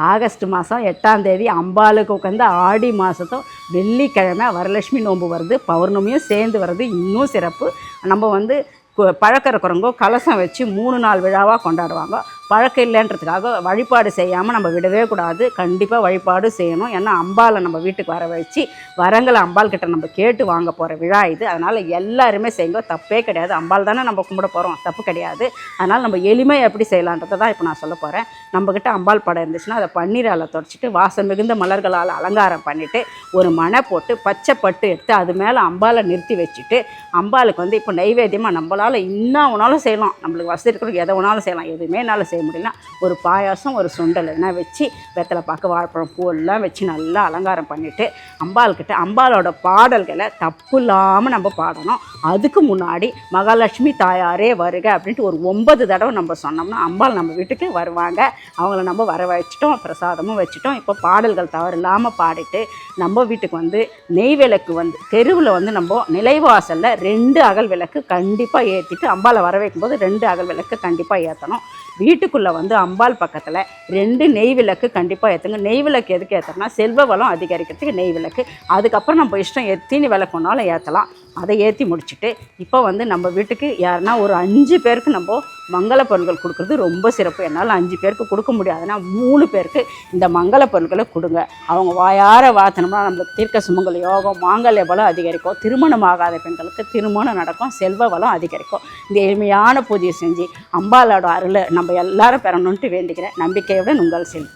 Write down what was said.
August மாதம் எட்டாம் தேதி அம்பாளுக்கு உட்காந்து ஆடி மாதத்தும் வெள்ளிக்கிழமை வரலட்சுமி நோன்பு வருது பௌர்ணமியும் சேர்ந்து வருது இன்னும் சிறப்பு. நம்ம வந்து கு- பழக்கறக்குறவங்க கலசம் வச்சு மூணு நாள் விழாவாக கொண்டாடுவாங்க. பழக்கம் இல்லைன்றதுக்காக வழிபாடு செய்யாமல் நம்ம விடவே கூடாது. கண்டிப்பாக வழிபாடு செய்யணும். ஏன்னா அம்பாளை நம்ம வீட்டுக்கு வர வச்சு வரங்களை அம்பாள் கிட்ட நம்ம கேட்டு வாங்க போகிற விழா இது. அதனால் எல்லாருமே செய்யுங்க. தப்பே கிடையாது. அம்பாள் தானே நம்ம கும்பிட போகிறோம் தப்பு கிடையாது. அதனால் நம்ம எளிமையை எப்படி செய்யலான்றதை தான் இப்போ நான் சொல்ல போகிறேன் நம்மக்கிட்ட அம்பாள் படம் இருந்துச்சுன்னா அதை பன்னீரால் தொடச்சிட்டு வாசம் மிகுந்த மலர்களால் அலங்காரம் பண்ணிவிட்டு ஒரு மணை போட்டு பச்சை பட்டு எடுத்து அது மேலே அம்பாலை நிறுத்தி வச்சுட்டு அம்பாளுக்கு வந்து இப்போ நைவேத்தியமாக நம்மளால் என்ன வேணாலும் செய்யலாம். நம்மளுக்கு வசதி இருக்கிறவங்க எதை வேணாலும் செய்யலாம். எதுவுமே என்னால் செய்ய முடியல ஒரு பாயாசம் ஒரு சுண்டல் என்ன வச்சு வெத்தலை பார்க்க வாழைப்பழம் பூ எல்லாம் வச்சு நல்லா அலங்காரம் பண்ணிவிட்டு அம்பாள்கிட்ட அம்பாளோட பாடல்களை தப்பு இல்லாமல் நம்ம பாடணும். அதுக்கு முன்னாடி மகாலட்சுமி தாயாரே வருக அப்படின்ட்டு ஒரு ஒன்பது தடவை நம்ம சொன்னோம்னா அம்பாள் நம்ம வீட்டுக்கு வருவாங்க. அவங்கள நம்ம வர வச்சிட்டோம் பிரசாதமும் வச்சுட்டோம். இப்போ பாடல்கள் தவறு இல்லாமல் பாடிட்டு நம்ம வீட்டுக்கு வந்து நெய் விளக்கு வந்து தெருவில் வந்து நம்ம நிலைவாசலில் ரெண்டு அகல் விளக்கு கண்டிப்பாக ஏற்றிட்டு அம்பாளை வர வைக்கும்போது ரெண்டு அகல் விளக்கு கண்டிப்பாக ஏற்றணும் வீட்டுக்குள்ளே வந்து அம்பாள் பக்கத்தில் ரெண்டு நெய் விளக்கு கண்டிப்பாக ஏற்றுங்க நெய் விளக்கு எதுக்கு ஏற்றணும்னா செல்வ வளம் அதிகரிக்கிறதுக்கு நெய் விளக்கு. அதுக்கப்புறம் நம்ம இஷ்டம் எத்தினி விளக்குனாலும் ஏற்றலாம் அதை ஏற்றி முடிச்சுட்டு இப்போ வந்து நம்ம வீட்டுக்கு யாருன்னா ஒரு அஞ்சு பேருக்கு நம்ம மங்கள பொருட்கள் கொடுக்குறது ரொம்ப சிறப்பு. என்னால் அஞ்சு பேருக்கு கொடுக்க முடியாதுன்னா மூணு பேருக்கு இந்த மங்கள பொருட்களை கொடுங்க. அவங்க வாயார வாத்தனம்னா நம்மளுக்கு தீர்க்க சுமங்கல் யோகம் மாங்கல்ய பலம் அதிகரிக்கும். திருமணம் ஆகாத பெண்களுக்கு திருமணம் நடக்கும். செல்வ வளம் அதிகரிக்கும். இந்த எளிமையான பூஜையை செஞ்சு அம்பாளோட அருளை நம்ம எல்லாரும் பெறணுன்ட்டு வேண்டிக்கிறேன். நம்பிக்கையுடன் உங்கள் செல்வி